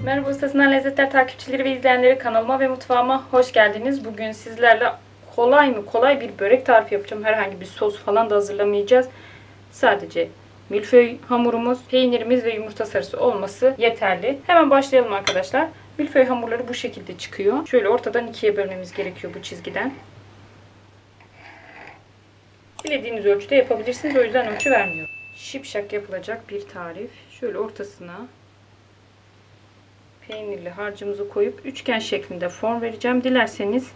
Ustasından Lezzetler takipçileri ve izleyenleri kanalıma ve mutfağıma hoş geldiniz. Bugün sizlerle kolay mı kolay bir börek tarifi yapacağım. Herhangi bir sos falan da hazırlamayacağız. Sadece milföy hamurumuz, peynirimiz ve yumurta sarısı olması yeterli. Hemen başlayalım arkadaşlar. Milföy hamurları bu şekilde çıkıyor. Şöyle ortadan ikiye bölmemiz gerekiyor bu çizgiden. Dilediğiniz ölçüde yapabilirsiniz. O yüzden ölçü vermiyorum. Şipşak yapılacak bir tarif. Şöyle ortasına peynirli harcımızı koyup üçgen şeklinde form vereceğim. Dilerseniz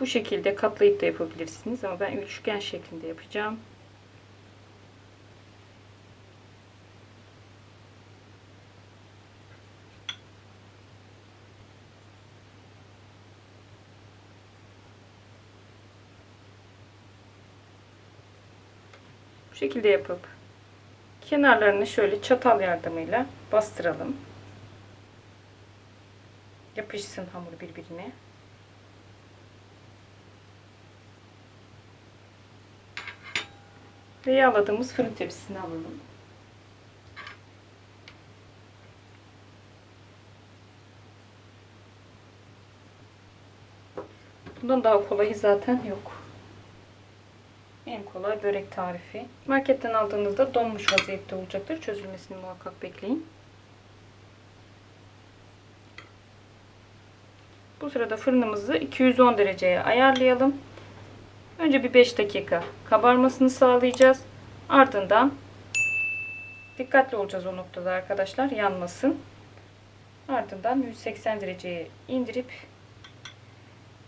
bu şekilde katlayıp da yapabilirsiniz. Ama ben üçgen şeklinde yapacağım. Bu şekilde yapıp kenarlarını şöyle çatal yardımıyla bastıralım. Yapışsın hamur birbirine. Ve yağladığımız fırın tepsisine alalım. Bundan daha kolayı zaten yok. En kolay börek tarifi. Marketten aldığınızda donmuş vaziyette olacaktır. Çözülmesini muhakkak bekleyin. Bu sırada fırınımızı 210 dereceye ayarlayalım. Önce bir 5 dakika kabarmasını sağlayacağız. Ardından dikkatli olacağız o noktada arkadaşlar yanmasın. Ardından 180 dereceye indirip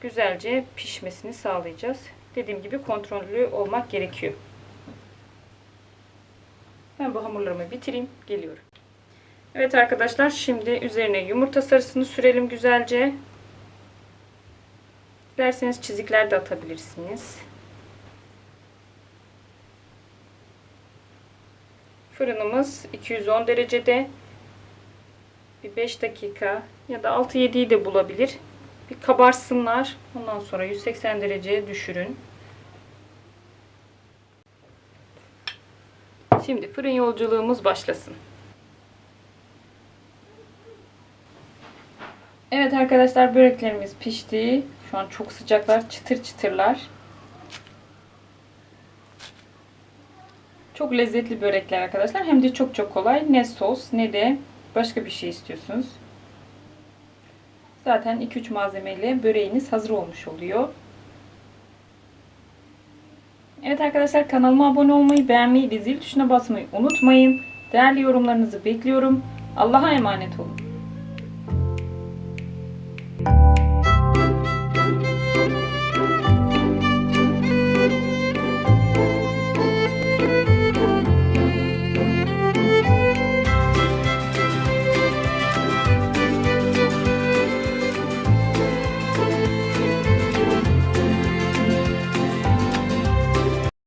güzelce pişmesini sağlayacağız. Dediğim gibi kontrollü olmak gerekiyor. Ben bu hamurlarımı bitireyim. Geliyorum. Evet arkadaşlar şimdi üzerine yumurta sarısını sürelim güzelce. Dilerseniz çizikler de atabilirsiniz. Fırınımız 210 derecede. Bir 5 dakika ya da 6-7'yi de bulabilir. Bir kabarsınlar. Ondan sonra 180 dereceye düşürün. Şimdi fırın yolculuğumuz başlasın. Evet arkadaşlar böreklerimiz pişti. Şu an çok sıcaklar, çıtır çıtırlar. Çok lezzetli börekler arkadaşlar. Hem de çok çok kolay. Ne sos ne de başka bir şey istiyorsunuz. Zaten 2-3 malzemeyle böreğiniz hazır olmuş oluyor. Evet arkadaşlar kanalıma abone olmayı, beğenmeyi ve zil tuşuna basmayı unutmayın. Değerli yorumlarınızı bekliyorum. Allah'a emanet olun.